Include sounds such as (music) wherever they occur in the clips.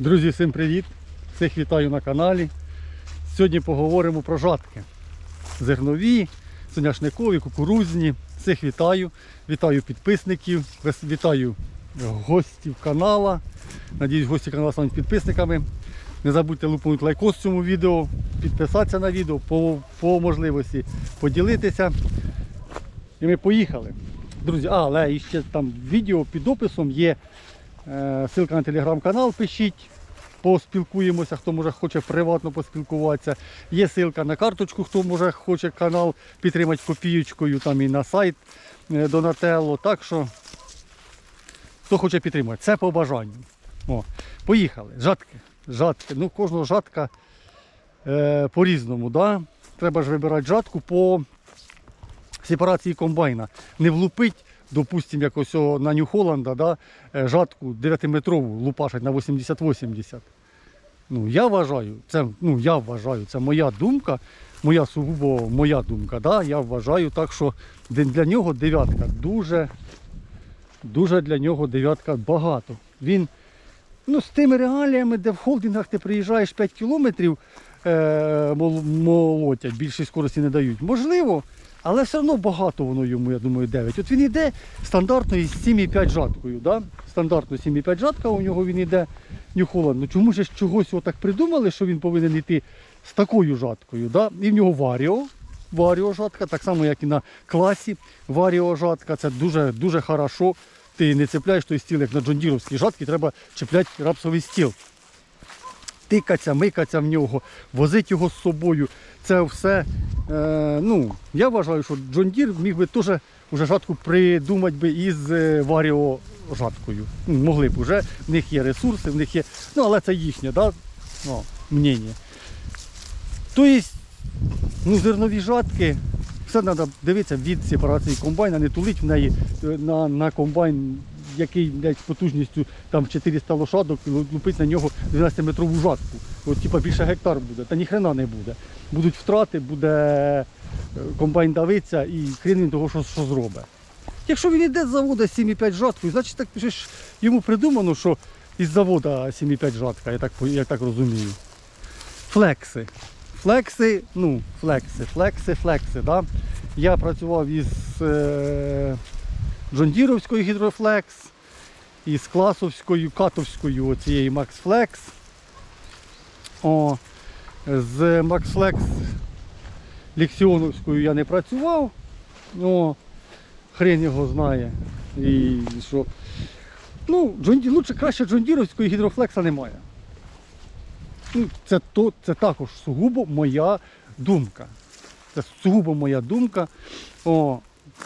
Друзі, всім привіт! Всіх вітаю на каналі. Сьогодні поговоримо про жатки. Зернові, соняшникові, кукурузні. Всіх вітаю. Вітаю підписників, вітаю гостів канала. Надіюсь, гості каналу стануть підписниками. Не забудьте лупнути лайкос цьому відео, підписатися на відео, по, по можливості поділитися. І ми поїхали. Друзі, але ще там відео під описом є ссылка на телеграм-канал, пишіть, поспілкуємося, хто може хоче приватно поспілкуватися. Є ссылка на карточку, хто може хоче канал підтримати копієчкою, там і на сайт е, Donatello. Так що, хто хоче підтримати, це по бажанню. О, поїхали. Жатки. Жатки. Ну, кожного жатка е, по-різному. Да? Треба ж вибирати жатку по сепарації комбайна. Не влупить, допустимо, як ось на Нью-Холланда, да, е, жатку 9-метрову лупашать на 80-80. Ну, я вважаю, це, ну, я вважаю, це моя думка, моя сугубо моя думка. Да? Я вважаю так, що для- нього дев'ятка дуже, дуже для нього дев'ятка багато. Він ну, з тими реаліями, де в холдингах ти приїжджаєш 5 кілометрів, е, молотять, більшої скорості не дають. Можливо, але все одно багато воно йому, я думаю, 9. От він йде стандартно із 7,5 жаткою. Да? Стандартно 7,5 жатка у нього він йде Нью-Холланд. Ну чому ж чогось отак придумали, що він повинен йти з такою жаткою? Да? І в нього варіо. Варіо жатка, так само, як і на класі. Варіо жатка, це дуже, дуже хорошо. Ти не цепляєш той стіл, як на джондіровській жатці, треба чіпляти рапсовий стіл тикаться, микаться в нього, возить його з собою. Це все. Е, ну, я вважаю, що Джон Дір міг би теж уже жатку придумати би із е, варіо жаткою. Ну, могли б уже, в них є ресурси, в них є. Ну, але це їхнє, да? О, мнення. Тобто, ну, зернові жатки, все треба дивитися від сепарації комбайна, не тулить в неї е, на, на комбайн, який блядь, з потужністю там 400 лошадок, лу- лупить на нього 12-метрову жатку. От типа більше гектар буде, та ніхрена не буде. Будуть втрати, буде е, комбайн давиться і хрен він того, що, що зробить. Якщо він йде з заводу 7,5 жаткою, значить так ж йому придумано, що із заводу 7,5 жатка, я так, я так розумію. Флекси. Флекси, ну, флекси, флекси, флекси. Да? Я працював із е, Джондіровською гідрофлекс, із класовською, катовською оцією Максфлекс. О, з Максфлекс Лексіоновською я не працював. О, хрен його знає. І що. Ну, Джонді, лучше краще Джондіровської гідрофлекса немає. Ну, це, то, це також сугубо моя думка. Це сугубо моя думка. О,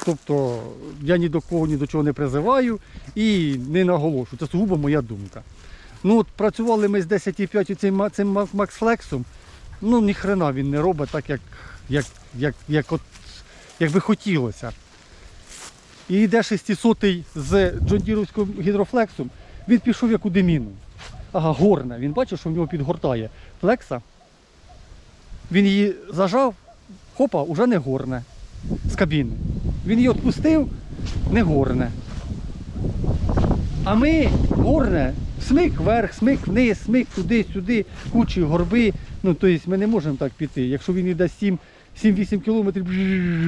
тобто я ні до кого, ні до чого не призиваю і не наголошую. Це сугубо моя думка. Ну от працювали ми з 10,5 цим, цим Максфлексом. Ну ніхрена він не робить так, як, як, як, як, от, як би хотілося. І йде 600 з Джондіровським гідрофлексом, він пішов як у деміну. Ага, горне. Він бачив, що в нього підгортає флекса. Він її зажав, хопа, уже не горне з кабіни. Він її відпустив, не горне. А ми горне, смик вверх, смик вниз, смик туди-сюди, кучі горби. Ну, тобто ми не можемо так піти. Якщо він йде 7 7-8 кілометрів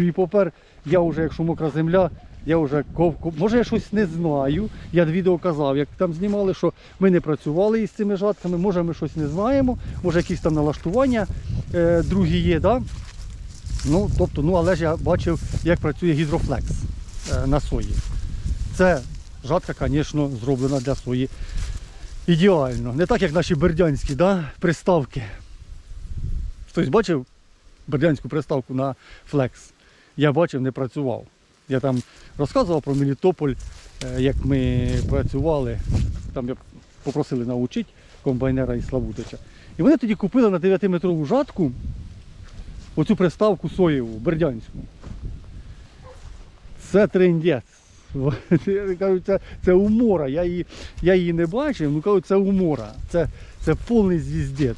і попер, я вже, якщо мокра земля, я вже ковку. Може я щось не знаю. Я відео казав, як там знімали, що ми не працювали із цими жатками, може ми щось не знаємо, може якісь там налаштування е, другі є, да? Ну, тобто, ну, але ж я бачив, як працює гідрофлекс е, на сої. Це жатка, звісно, зроблена для сої ідеально. Не так, як наші бердянські да, приставки. Хтось бачив бердянську приставку на флекс? Я бачив, не працював. Я там розказував про Мелітополь, е, як ми працювали. Там я попросили навчити комбайнера із Славутича. І вони тоді купили на 9-метрову жатку оцю приставку соєву, бердянську. Це кажу, це, це умора. Я її, я її не бачив, ну кажу, це умора. Це, це повний звіздець.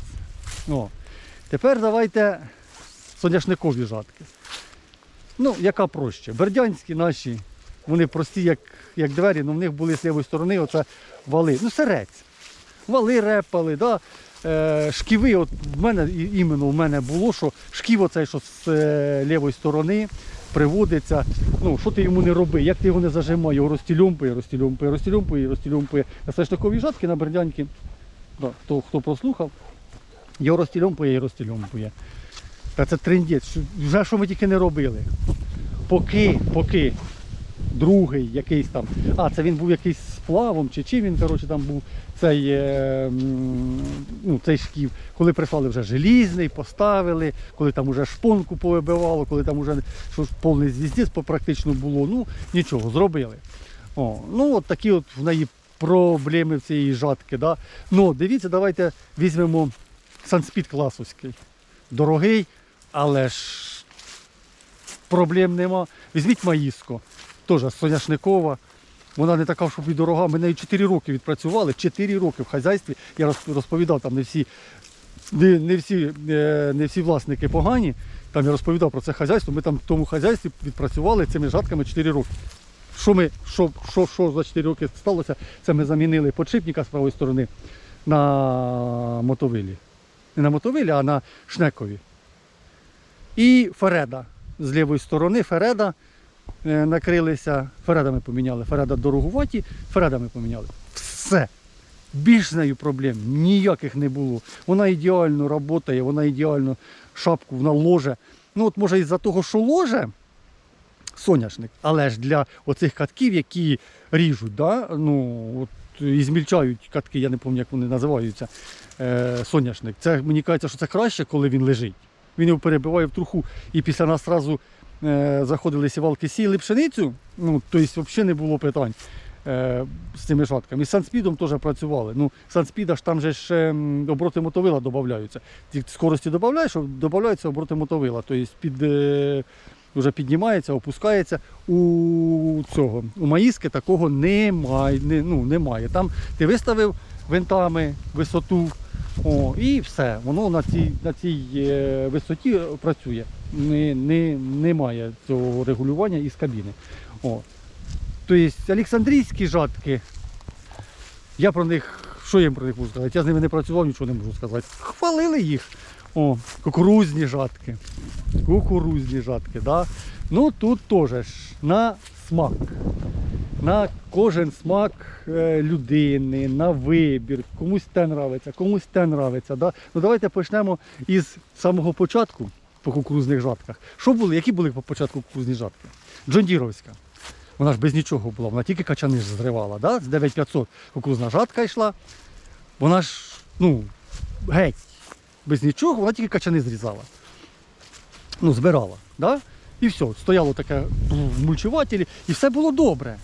Тепер давайте соняшникові жатки. Ну, яка проще. Бердянські наші, вони прості, як, як двері, але в них були з лівої сторони оце вали. Ну, серець. вали репали, да? Е, шківи, от в мене іменно в мене було, що шків оцей, що з е, лівої сторони приводиться. Ну, що ти йому не роби, як ти його не зажимай, його розтілюмпує, розтілюмпує, розтілюмпує, розтілюмпує. На сашниковій жатки на бердянки, да, хто, хто прослухав, його розтілюмпує і розтілюмпує. Та це трендець, що- вже що ми тільки не робили. Поки, поки другий якийсь там. А, це він був якийсь з плавом, чи чим він, коротше, там був цей, е, ну, цей шків. Коли прислали вже желізний, поставили, коли там вже шпонку повибивало, коли там вже повний звіздець практично було, ну нічого, зробили. О, ну от такі от в неї проблеми в цієї жатки. Да? Ну, дивіться, давайте візьмемо санспід класовський. Дорогий, але ж проблем нема. Візьміть Маїско, теж соняшникова. Вона не така, щоб і дорога. Ми нею 4 роки відпрацювали. 4 роки в хазяйстві. Я розповідав, там не всі, не, не, всі, е, не всі власники погані. Там я розповідав про це хазяйство. Ми там в тому хазяйстві відпрацювали цими жатками 4 роки. Що, ми, що, що, що за 4 роки сталося? Це ми замінили подшипника з правої сторони на мотовилі. Не на мотовилі, а на шнекові. І Фереда з лівої сторони Фереда накрилися. Фередами поміняли. Фереда дорогуваті, Фередами поміняли. Все. Більш з нею проблем ніяких не було. Вона ідеально працює, вона ідеально шапку вона ложе. Ну от може із-за того, що ложе соняшник, але ж для оцих катків, які ріжуть, да? ну, от, і змільчають катки, я не пам'ятаю, як вони називаються, е, соняшник. Це мені кажеться, що це краще, коли він лежить. Він його перебиває в труху, і після нас одразу е, заходили сівалки, сіяли пшеницю, ну, тобто взагалі не було питань е, з цими жатками. І з санспідом теж працювали. Ну, санспіда ж там же ж ем, обороти мотовила додаються. Ті скорості додаєш, додаються обороти мотовила. Тобто під, е, вже піднімається, опускається. У цього у маїски такого немає. Не, ну, немає. Там ти виставив винтами висоту. О, і все, воно на цій, на цій е, висоті працює. Не, не, немає цього регулювання із кабіни. О. Тобто Олександрійські жатки, я про них, що я про них можу сказати? Я з ними не працював, нічого не можу сказати. Хвалили їх. О, кукурузні жатки. Кукурузні жатки, да? Ну тут теж на смак. На кожен смак е, людини, на вибір. Комусь те нравиться, комусь те нравиться. Да? Ну давайте почнемо із самого початку по кукурузних жатках. Що були? Які були по початку кукурузні жатки? Джондіровська. Вона ж без нічого була, вона тільки качани зривала. Да? З 9500 кукурузна жатка йшла. Вона ж, ну, геть, без нічого, вона тільки качани зрізала. Ну, збирала. Да? І все, стояло таке в мульчувателі, і все було добре.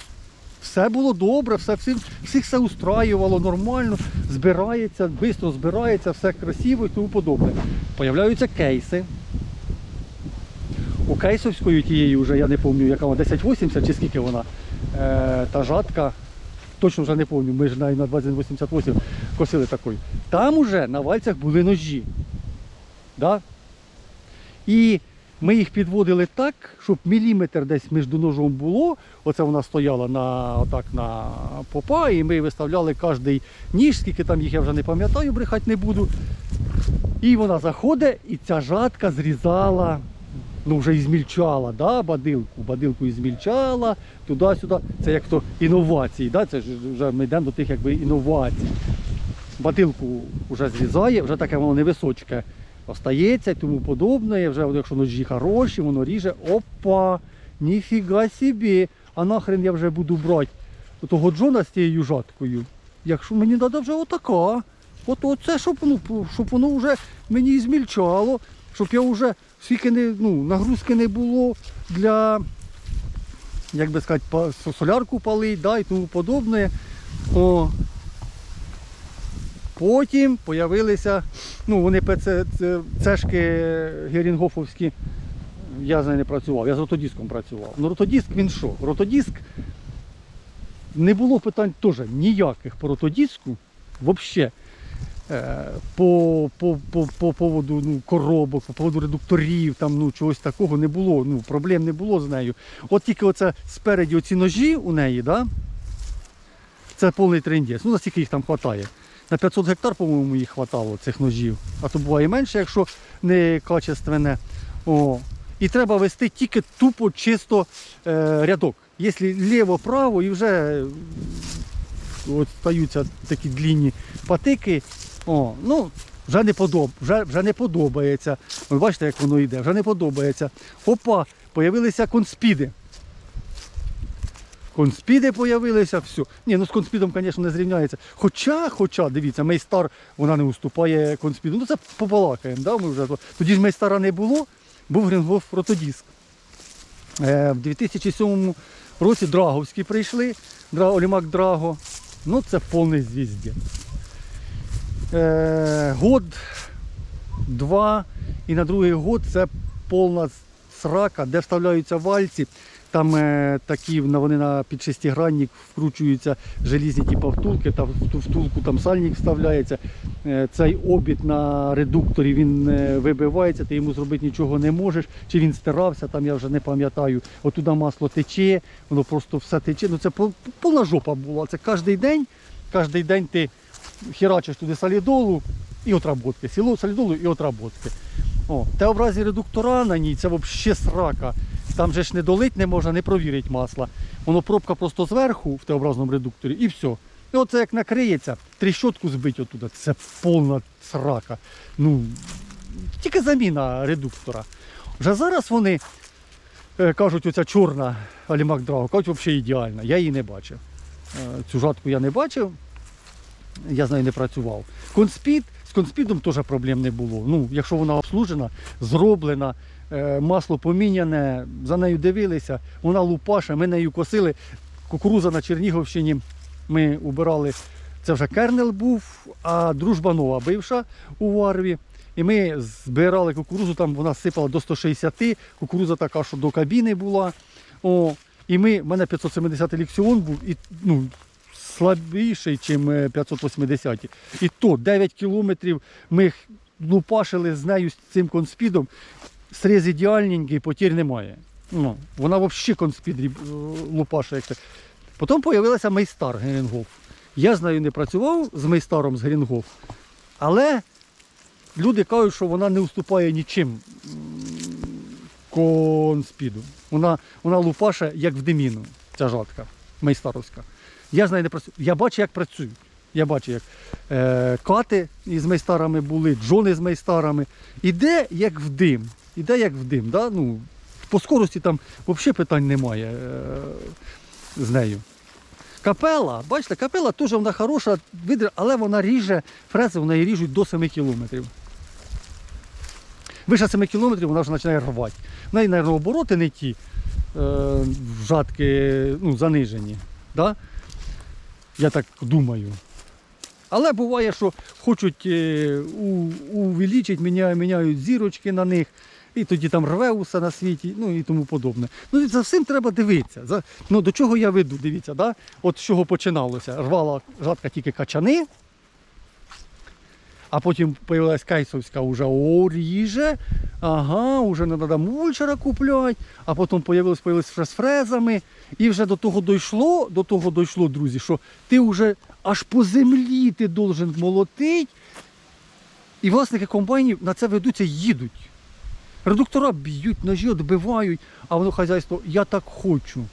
Все було добре, все, всім, всіх все устраювало нормально, збирається, швидко збирається, все красиво і тому подобне. Появляються кейси. У кейсовської тієї вже, я не пам'ятаю, яка вона 1080 чи скільки вона, е, та жатка, точно вже не пам'ятаю, ми ж на, на 2088 косили такою. Там уже на вальцях були ножі. Да? І ми їх підводили так, щоб міліметр десь між ножом було. Оце вона стояла на, отак, на попа, і ми виставляли кожний ніж, скільки там їх я вже не пам'ятаю, брехати не буду. І вона заходить, і ця жатка зрізала, ну вже і змільчала, да, бадилку. Бадилку і змільчала, туди-сюди. Це як то інновації. Да? Це ж вже ми йдемо до тих якби, інновацій. Бадилку вже зрізає, вже таке воно невисочке остається і тому подобне. Вже якщо ножі хороші, воно ріже. Опа! Ніфіга собі! А нахрен я вже буду брати того Джона з тією жаткою. Якщо мені треба вже отака. От оце, щоб, ну, щоб воно вже мені змільчало, щоб я вже скільки не, ну, нагрузки не було для, як би сказати, солярку палить, да, і тому подобне. О, Потім з'явилися, ну вони це- цешки Герінгофовські, я з нею не працював, я з ротодиском працював. Ну ротодиск він що? Ротодиск не було питань теж ніяких по ротодиску взагалі. Е, По, по, по, по поводу ну, коробок, по поводу редукторів, там, ну, чогось такого не було, ну, проблем не було з нею. От тільки оце спереді оці ножі у неї, да? це повний трендець. Ну, наскільки їх там вистачає. на 500 гектар, по-моєму, їх хватало цих ножів. А то буває менше, якщо не качественне. О. І треба вести тільки тупо чисто е, рядок. Якщо ліво-право і вже е, от стаються такі длінні патики, о, ну, вже не, подоб, вже, вже не подобається. Ви бачите, як воно йде, вже не подобається. Опа, появилися конспіди. Конспіди появилися, все. Ні, ну з конспідом, звісно, не зрівняється. Хоча, хоча, дивіться, Мейстар вона не уступає конспіду. Ну це побалакаємо, да? Ми вже... тоді ж Мейстара не було, був Грингоф Ротодиск. Е, в 2007 році Драговські прийшли. Олімак Драго. Ну це повний звіздець. Е, год, два, і на другий год це повна срака, де вставляються вальці. Там е, такі вони на під шестигранник вкручуються желізні типу втулки, ту втулку там сальник вставляється. Е, цей обід на редукторі він вибивається, ти йому зробити нічого не можеш. Чи він стирався, там я вже не пам'ятаю. Отуда масло тече, воно просто все тече. Ну це повна жопа була. Це кожен день, кожен день ти херачиш туди солідолу і отработки. Сіло, солідолу і отработки. О, Т-образі редуктора на ній це взагалі срака. Там же ж не долить не можна, не провірити масло. Воно пробка просто зверху в Т-образному редукторі і все. І оце як накриється, тріщотку збить отуда. Це повна срака. Ну, тільки заміна редуктора. Вже зараз вони е, кажуть, оця чорна Алімак Драго, кажуть, взагалі ідеальна. Я її не бачив. Е, Цю жатку я не бачив, я з нею не працював. Конспід, з конспідом теж проблем не було. Ну, якщо вона обслужена, зроблена, е, масло поміняне, за нею дивилися, вона лупаша, ми нею косили. Кукуруза на Чернігівщині ми убирали. Це вже кернел був, а дружба нова бивша у Варві. І ми збирали кукурузу, там вона сипала до 160, кукуруза така, що до кабіни була. О, і ми, в мене 570 ліксіон був, і ну, слабіший, ніж 580. І то 9 кілометрів ми лупашили з нею з цим конспідом. Сріз ідеальненький, потір немає. Ну, вона взагалі конспід лупаше. Як. Потім з'явилася Мейстар Герінгоф. Я з нею не працював з Мейстаром з Герінгоф, але люди кажуть, що вона не уступає нічим конспіду. Вона, вона лупаше як в деміну, ця жатка мейстаровська. Я з не працюю. Я бачу, як працюють. Я бачу, як е, кати із майстарами були, джони з майстарами. Іде як в дим. Іде як в дим. Да? Ну, по скорості там взагалі питань немає е, з нею. Капела, бачите, капела теж вона хороша, але вона ріже, фрези в неї ріжуть до 7 кілометрів. Вище 7 кілометрів вона вже починає рвати. В неї, мабуть, обороти не ті е, жатки ну, занижені. Да? Я так думаю. Але буває, що хочуть е, увеличити, міняють, зірочки на них, і тоді там рве усе на світі, ну і тому подобне. Ну за всім треба дивитися. За, ну, до чого я веду, дивіться, да? от з чого починалося. Рвала жатка тільки качани, а потім появилась кайсовська вже о, ріже, ага, вже не треба мульчера купляти, а потім появилось, появилось вже з фрезами. І вже до того дійшло, до того дійшло, друзі, що ти вже аж по землі ти должен молотить. І власники комбайнів на це ведуться, їдуть. Редуктора б'ють, ножі відбивають, а воно хазяйство, я так хочу.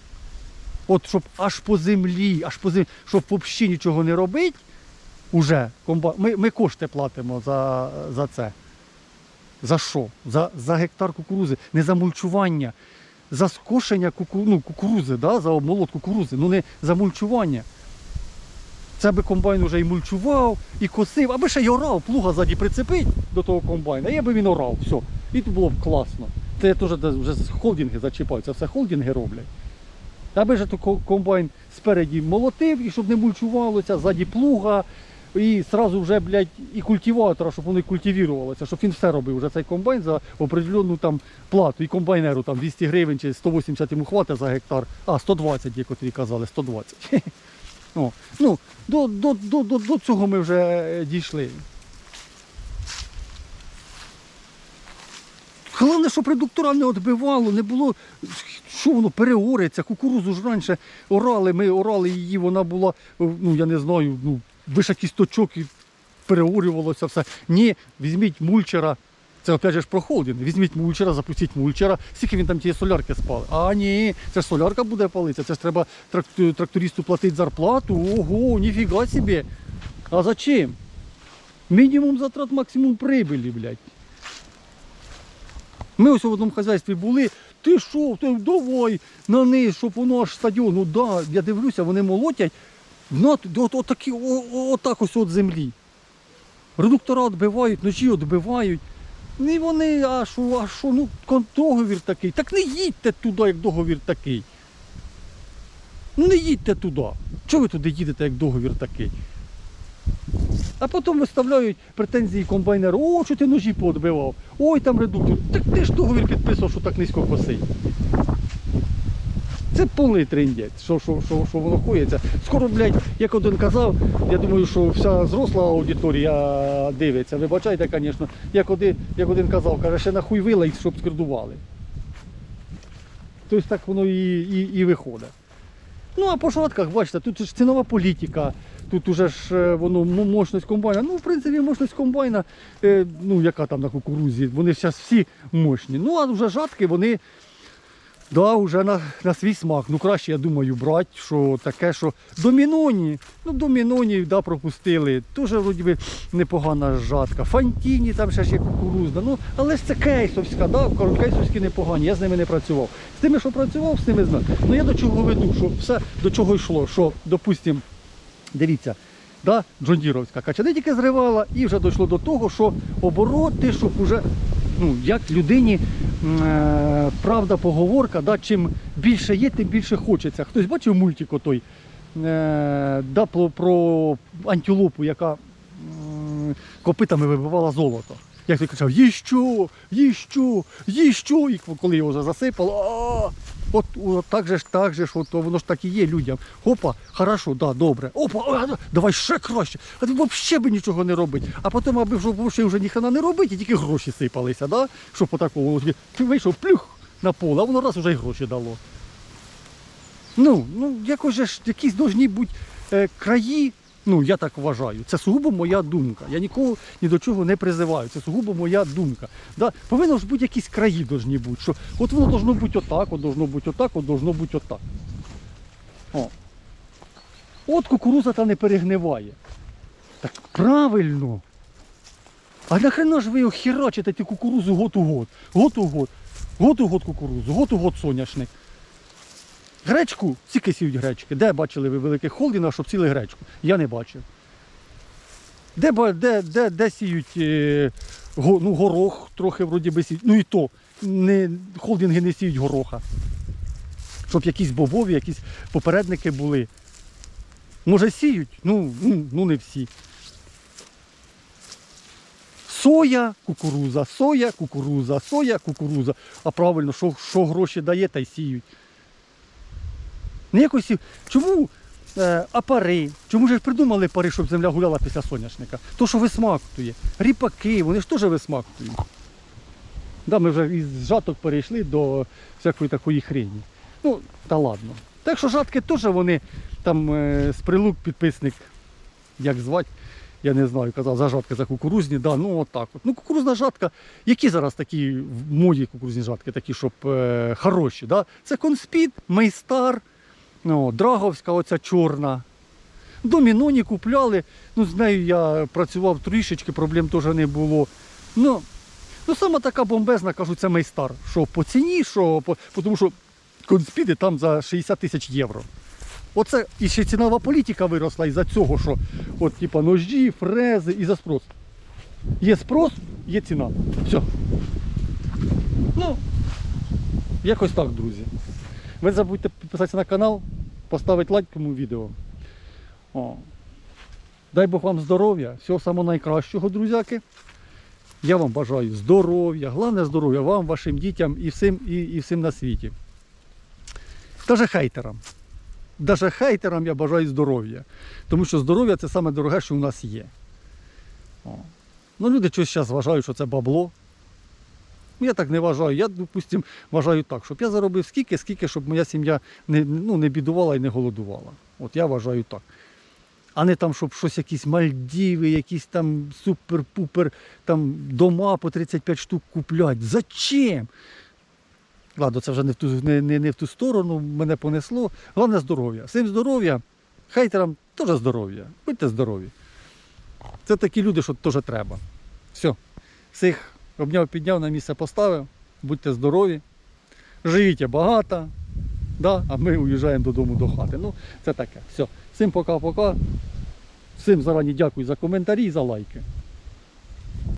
От щоб аж по землі, аж по землі, щоб взагалі нічого не робити, уже ми, ми кошти платимо за, за це. За що? За, за гектар кукурузи, не за мульчування, за скошення куку... ну, кукурузи, да? за обмолот кукурузи, ну не за мульчування. Це би комбайн вже і мульчував, і косив, аби ще й орав, плуга ззаді прицепить до того комбайна, і аби він орав, все. І тут було б класно. Це теж вже холдинги зачіпають, це все холдинги роблять. Аби ж то комбайн спереді молотив, і щоб не мульчувалося, ззаді плуга, і одразу вже, блядь, і культиватора, щоб воно і культивірувалося, щоб він все робив, вже цей комбайн за определенну там плату. І комбайнеру там 200 гривень чи 180 йому хватить за гектар. А, 120, як котрі казали, 120. (laughs) О, ну, до, до, до, до, цього ми вже е, дійшли. Головне, щоб редуктора не відбивало, не було, що воно переориться. Кукурузу ж раніше орали, ми орали її, вона була, ну я не знаю, ну, вище кісточок і переурювалося все. Ні, візьміть мульчера. Це опять же ж про. Візьміть мульчера, запустіть мульчера, скільки він там тієї солярки спали. А ні, це ж солярка буде палитися, це ж треба трактористу платити зарплату. Ого, ніфіга собі. А зачем? Мінімум затрат, максимум прибилі, блядь. Ми ось в одному хазяйстві були. Ти що, ти давай на низ, щоб воно аж стадіон. Ну да, я дивлюся, вони молотять на, от, от, такі, о, о, отак ось от землі. Редуктора відбивають, ножі відбивають. І вони, а що, а що, ну договір такий. Так не їдьте туди, як договір такий. Ну не їдьте туди. Чого ви туди їдете, як договір такий? А потім виставляють претензії комбайнеру, о, що ти ножі поодбивав, ой там редуктор. Так ти ж договір підписував, що так низько косить. Це повний трендець, що, що, що, що воно коїться. Скоро, блядь, як один казав, я думаю, що вся зросла аудиторія дивиться. Вибачайте, звісно, як один, як один казав, каже, ще нахуй вилазь, щоб скердували. Тобто так воно і, і, і виходить. Ну а по шатках, бачите, тут ж цінова політика, тут уже ж е, воно мощність комбайна. Ну, в принципі, мощність комбайна, е, ну яка там на кукурузі, вони зараз всі мощні. Ну, а вже жатки, вони да, вже на, на свій смак. Ну краще, я думаю, брати, що таке, що доміноні, ну доміноні да, пропустили. Теж вроді би непогана жатка. Фантіні там ще ж є кукурузна. Ну, але ж це кейсовська, да? кейсовські непогані, я з ними не працював. З тими, що працював, з тими знаю. Ну я до чого веду, що все до чого йшло, що, допустимо, дивіться. Да, Джондіровська кача не тільки зривала, і вже дійшло до того, що обороти, щоб уже, ну, як людині е, правда поговорка, да, чим більше є, тим більше хочеться. Хтось бачив мультик отой е, да, про, про антилопу, яка е, копитами вибивала золото. Як той кричав, їщо, їщо, їщо, і коли його засипало, а От, от так же ж, так же ж, от, воно ж так і є людям. Опа, хорошо, да, добре. Опа, а, давай ще краще. А ти взагалі би нічого не робить. А потім, аби вже, вже, ніхрена не робить, і тільки гроші сипалися, да? щоб по такому вийшов плюх на поле, а воно раз вже й гроші дало. Ну, ну якось же ж якісь повинні бути е, краї. Ну, я так вважаю. Це сугубо моя думка. Я нікого ні до чого не призиваю. Це сугубо моя думка. Да? Повинно ж бути якісь краї должні бути. Що от воно должно бути отак, от должно бути отак, от должно бути отак. О. От кукуруза та не перегниває. Так правильно. А нахрена ж ви його херачите ті кукурузу год у год? Год у год. Год у год кукурузу, год у год соняшник. Гречку, скільки сіють гречки? Де бачили ви великих холдингах, щоб сіли гречку? Я не бачив. Де, де, де, де сіють е, го- ну, горох трохи вроді би сіють. Ну і то не, холдинги не сіють гороха. Щоб якісь бобові, якісь попередники були. Може сіють? Ну, ну, не всі. Соя, кукуруза, соя, кукуруза, соя, кукуруза. А правильно, що гроші дає, та й сіють. Не якось. Чому е, а? Чому ж придумали пари, щоб земля гуляла після соняшника? То, що висмактує. Ріпаки, вони ж теж висмактують. Да, ми вже із жаток перейшли до всякої такої хрені. Ну, та ладно. Так що жатки теж вони там е, з прилук підписник, як звати, я не знаю, казав, за жатки, за кукурузні, да, ну отак от. Ну, кукурузна жатка, які зараз такі в моді кукурузні жатки, такі, щоб е, хороші, да? Це конспід, мейстар, ну, драговська оця чорна. Доміноні купляли, ну з нею я працював трішечки, проблем теж не було. Ну, ну саме така бомбезна, кажу, це мейстар. Що по ціні, що по, тому що конспіди там за 60 тисяч євро. Оце і ще цінова політика виросла із-за цього, що от, типа, ножі, фрези і за спрос. Є спрос, є ціна. Все. Ну, якось так, друзі. Ви забудьте підписатися на канал, поставити лайк цьому відео. О. Дай Бог вам здоров'я, всього самого найкращого, друзяки. Я вам бажаю здоров'я, головне здоров'я вам, вашим дітям і всім, і, і всім на світі. Даже хейтерам. Даже хейтерам я бажаю здоров'я. Тому що здоров'я це саме що у нас є. О. Ну, люди щось зараз вважають, що це бабло. Ну, Я так не вважаю. Я, допустим, вважаю так, щоб я заробив скільки, скільки, щоб моя сім'я не, ну, не бідувала і не голодувала. От я вважаю так. а не там, щоб щось якісь Мальдіви, якісь там супер-пупер, там дома по 35 штук куплять. Зачем? Ладно, це вже не в ту, не, не, не в ту сторону, мене понесло. Головне здоров'я. Всім здоров'я, хейтерам теж здоров'я. Будьте здорові. Це такі люди, що теж треба. Все. Всіх обняв, підняв, на місце поставив. Будьте здорові. Живіть багато. Да? А ми уїжджаємо додому до хати. Ну, це таке. Все. Всім пока-пока. Всім зарані дякую за коментарі і за лайки.